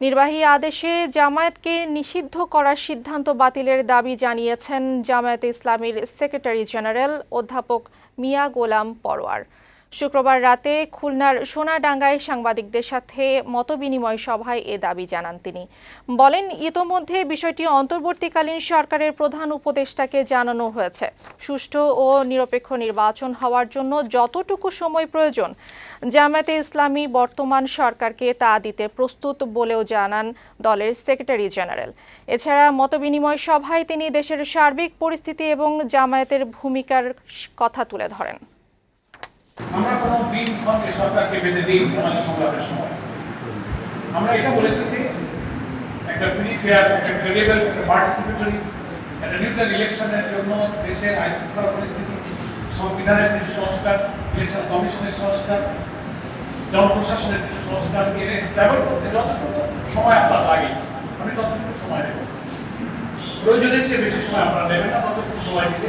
নির্বাহী আদেশে জামায়াতকে নিষিদ্ধ করার সিদ্ধান্ত বাতিলের দাবি জানিয়েছেন জামায়াত ইসলামীর সেক্রেটারি জেনারেল অধ্যাপক মিয়া গোলাম পরোয়ার। শুক্রবার রাতে খুলনার সোনাডাঙ্গায় সাংবাদিকদের সাথে মতবিনিময় সভায় এ দাবি জানান তিনি। বলেন, ইতোমধ্যে বিষয়টি অন্তর্বর্তীকালীন সরকারের প্রধান উপদেষ্টাকে জানানো হয়েছে। সুষ্ঠু ও নিরপেক্ষ নির্বাচন হওয়ার জন্য যতটুকু সময় প্রয়োজন, জামায়াতে ইসলামী বর্তমান সরকারকে তা দিতে প্রস্তুত বলেও জানান দলের সেক্রেটারি জেনারেল। এছাড়া মতবিনিময় সভায় তিনি দেশের সার্বিক পরিস্থিতি এবং জামায়াতের ভূমিকার কথা তুলে ধরেন। আমরা কোনো দিন ক্ষণকে সরকারকে বেঁধে দিই আমাদের সংগ্রামের সময়। আমরা এটা বলেছি যে একটা ফ্রি ফেয়ার একটা ক্রেডিবল একটা পার্টিসিপেটরি একটা নিউট্রাল ইলেকশনের জন্য দেশের আইন শৃঙ্খলা পরিস্থিতি, সংবিধানের কিছু সংস্কার ইলেকশন কমিশনের সংস্কার, জনপ্রশাসনের কিছু সংস্কার এনে ট্রাভেল করতে যতটুকু সময় আপনার লাগে, আমি ততটুকু সময় নেব প্রয়োজনের চেয়ে বেশি সময় আপনারা নেবেন না, ততটুকু সময় দিতে